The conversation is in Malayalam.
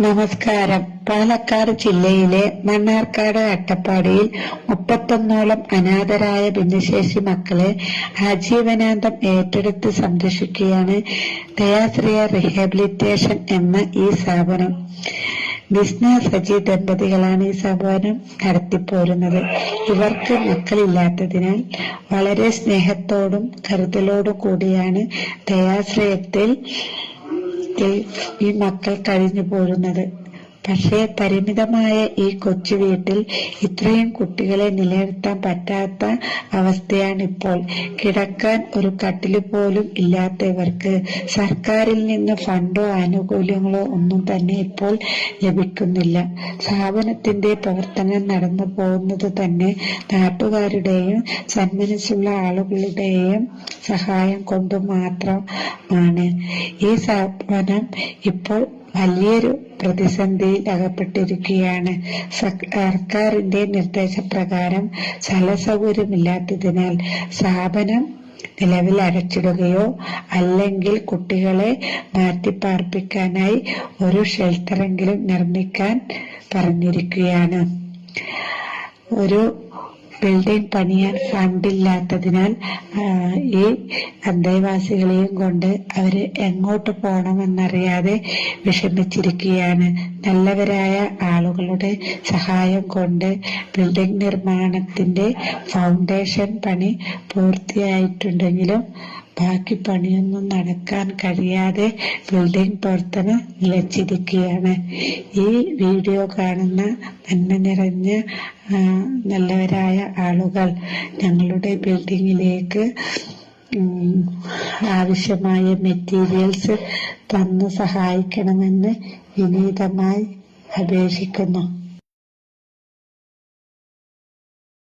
നമസ്കാരം. പാലക്കാട് ജില്ലയിലെ മണ്ണാർക്കാട് അട്ടപ്പാടിയിൽ മുപ്പത്തൊന്നോളം അനാഥരായ ഭിന്നശേഷി മക്കളെ ആജീവനാന്തം ഏറ്റെടുത്ത് സംരക്ഷിക്കുകയാണ് ദയാശ്രയ റിഹാബിലിറ്റേഷൻ എന്ന ഈ സ്ഥാപനം. വിസ്ന സജി ദമ്പതികളാണ് ഈ സ്ഥാപനം നടത്തിപ്പോരുന്നത്. ഇവർക്ക് മക്കളില്ലാത്തതിനാൽ വളരെ സ്നേഹത്തോടും കരുതലോടും കൂടിയാണ് ദയാശ്രയത്തിൽ ഈ മക്കൾ കഴിഞ്ഞു പോരുന്നത് പക്ഷേ പരിമിതമായ ഈ കൊച്ചു വീട്ടിൽ ഇത്രയും കുട്ടികളെ നിലനിർത്താൻ പറ്റാത്ത അവസ്ഥയാണിപ്പോൾ. കിടക്കാൻ ഒരു കട്ടിൽ പോലും ഇല്ലാത്തവർക്ക് സർക്കാരിൽ നിന്ന് ഫണ്ടോ ആനുകൂല്യങ്ങളോ ഒന്നും തന്നെ ഇപ്പോൾ ലഭിക്കുന്നില്ല. സ്ഥാപനത്തിന്റെ പ്രവർത്തനം നടന്നു പോകുന്നത് തന്നെ നാട്ടുകാരുടെയും സന്മനസ്സുള്ള ആളുകളുടെയും സഹായം കൊണ്ട് മാത്രമാണ്. ഈ സ്ഥാപനം ഇപ്പോൾ വലിയൊരു പ്രതിസന്ധിയിൽ അകപ്പെട്ടിരിക്കുകയാണ് സർക്കാരിന്റെ നിർദ്ദേശപ്രകാരം സ്ഥലസൗകര്യമില്ലാത്തതിനാൽ സ്ഥാപനം നിലവിൽ അടച്ചിടുകയോ അല്ലെങ്കിൽ കുട്ടികളെ മാറ്റിപ്പാർപ്പിക്കാനായി ഒരു ഷെൽട്ടറെങ്കിലും നിർമ്മിക്കാൻ പറഞ്ഞിരിക്കുകയാണ്. ഒരു ബിൽഡിംഗ് പണിയാൻ ഫണ്ടില്ലാത്തതിനാൽ ഈ അന്തേവാസികളെയും കൊണ്ട് അവർ എങ്ങോട്ട് പോകണമെന്നറിയാതെ വിഷമിച്ചിരിക്കുകയാണ്. നല്ലവരായ ആളുകളുടെ സഹായം കൊണ്ട് ബിൽഡിംഗ് നിർമ്മാണത്തിന്റെ ഫൗണ്ടേഷൻ പണി പൂർത്തിയായിട്ടുണ്ടെങ്കിലും ബാക്കി പണിയൊന്നും നടക്കാൻ കഴിയാതെ ബിൽഡിംഗ് പ്രവർത്തനം നിലച്ചിരിക്കുകയാണ്. ഈ വീഡിയോ കാണുന്ന നന്മ നിറഞ്ഞ നല്ലവരായ ആളുകൾ ഞങ്ങളുടെ ബിൽഡിങ്ങിലേക്ക് ആവശ്യമായ മെറ്റീരിയൽസ് തന്ന് സഹായിക്കണമെന്ന് വിനീതമായി അപേക്ഷിക്കുന്നു.